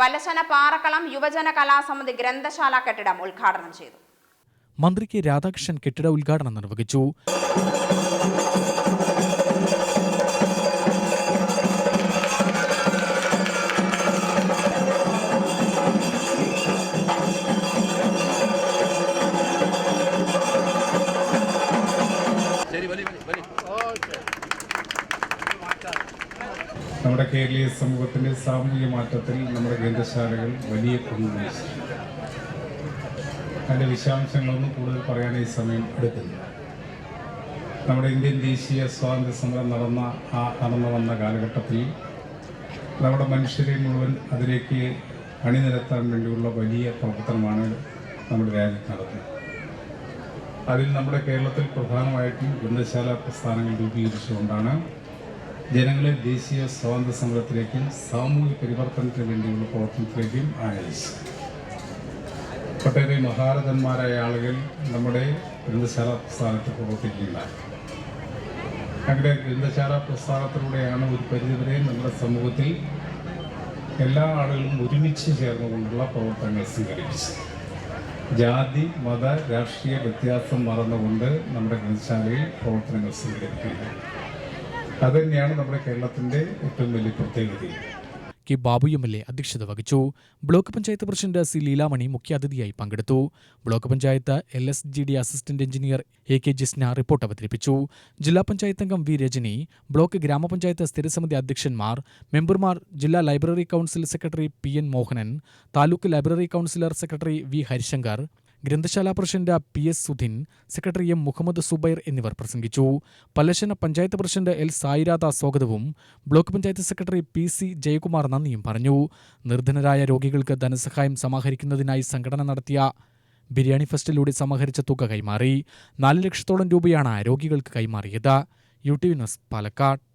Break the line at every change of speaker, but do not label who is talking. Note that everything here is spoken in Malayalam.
പലശന പാറക്കളം യുവജന കലാസമിതി ഗ്രന്ഥശാല കെട്ടിടം ഉദ്ഘാടനം ചെയ്തു.
മന്ത്രി കെ രാധാകൃഷ്ണൻ കെട്ടിട ഉദ്ഘാടനം നിർവഹിച്ചു.
നമ്മുടെ കേരളീയ സമൂഹത്തിന്റെ സാമൂഹിക മാറ്റത്തിൽ നമ്മുടെ ഗ്രന്ഥശാലകൾ വലിയ പങ്ക് അതിന്റെ വിശദാംശങ്ങളൊന്നും കൂടുതൽ പറയാൻ ഈ സമയം എടുക്കില്ല നമ്മുടെ ഇന്ത്യൻ ദേശീയ സ്വാതന്ത്ര്യ സമരം നടന്ന ആ നടന്നു വന്ന കാലഘട്ടത്തിൽ നമ്മുടെ മനുഷ്യരെ മുഴുവൻ അതിലേക്ക് അണിനിരത്താൻ വേണ്ടിയുള്ള വലിയ പ്രവർത്തനമാണ് നമ്മുടെ രാജ്യത്ത് നടത്തുന്നത് അതിൽ നമ്മുടെ കേരളത്തിൽ പ്രധാനമായിട്ടും ഗ്രന്ഥശാല പ്രസ്ഥാനങ്ങൾ രൂപീകരിച്ചുകൊണ്ടാണ് ജനങ്ങളെ ദേശീയ സ്വാതന്ത്ര്യ സമരത്തിലേക്കും സാമൂഹിക പരിവർത്തനത്തിന് വേണ്ടിയുള്ള പ്രവർത്തനത്തിലേക്കും ആനയിച്ചു ഒട്ടേറെ മഹാരഥന്മാരായ ആളുകൾ നമ്മുടെ ഗ്രന്ഥശാല പ്രസ്ഥാനത്ത് പ്രവർത്തിക്കുകയുണ്ടായി. അങ്ങനെ ഗ്രന്ഥശാല പ്രസ്ഥാനത്തിലൂടെയാണ് ഒരു പരിധിവരെ നമ്മുടെ സമൂഹത്തിൽ എല്ലാ ആളുകളും ഒരുമിച്ച് ചേർന്നുകൊണ്ടുള്ള പ്രവർത്തനങ്ങൾ സ്വീകരിച്ചത് ജാതി മത രാഷ്ട്രീയ വ്യത്യാസം മറന്നുകൊണ്ട് നമ്മുടെ ഗ്രന്ഥശാലയിൽ പ്രവർത്തനങ്ങൾ അതുതന്നെയാണ് നമ്മുടെ കേരളത്തിന്റെ ഏറ്റവും വലിയ പ്രത്യേകത.
K Babu M L A അധ്യക്ഷത വഹിച്ചു. Block panchayat president C Leelamani മുഖ്യാതിഥിയായി പങ്കെടുത്തു. Block panchayat L S G D assistant engineer A K Jisna report അവതരിപ്പിച്ചു. ജില്ലാ പഞ്ചായത്ത് അംഗം വി രജനി ബ്ലോക്ക് ഗ്രാമപഞ്ചായത്ത് സ്ഥിരസമിതി അധ്യക്ഷന്മാർ മെമ്പർമാർ ജില്ലാ library council secretary P N Mohanan taluk library councillor secretary V Harishankar ഗ്രന്ഥശാല president P S Sudhin secretary M Muhammad Zubair എന്നിവർ പ്രസംഗിച്ചു. പല്ലശ്ശന പഞ്ചായത്ത് പ്രസിഡന്റ് എൽ സായിരാത സ്വാഗതവും block panchayat secretary P C Jayakumar നന്ദിയും പറഞ്ഞു. നിർധനരായ രോഗികൾക്ക് ധനസഹായം സമാഹരിക്കുന്നതിനായി സംഘടന നടത്തിയ ബിരിയാണി ഫെസ്റ്റിലൂടെ സമാഹരിച്ച തുക കൈമാറി. നാല് ലക്ഷത്തോളം രൂപയാണ് രോഗികൾക്ക് കൈമാറിയത്. U T Palakkad.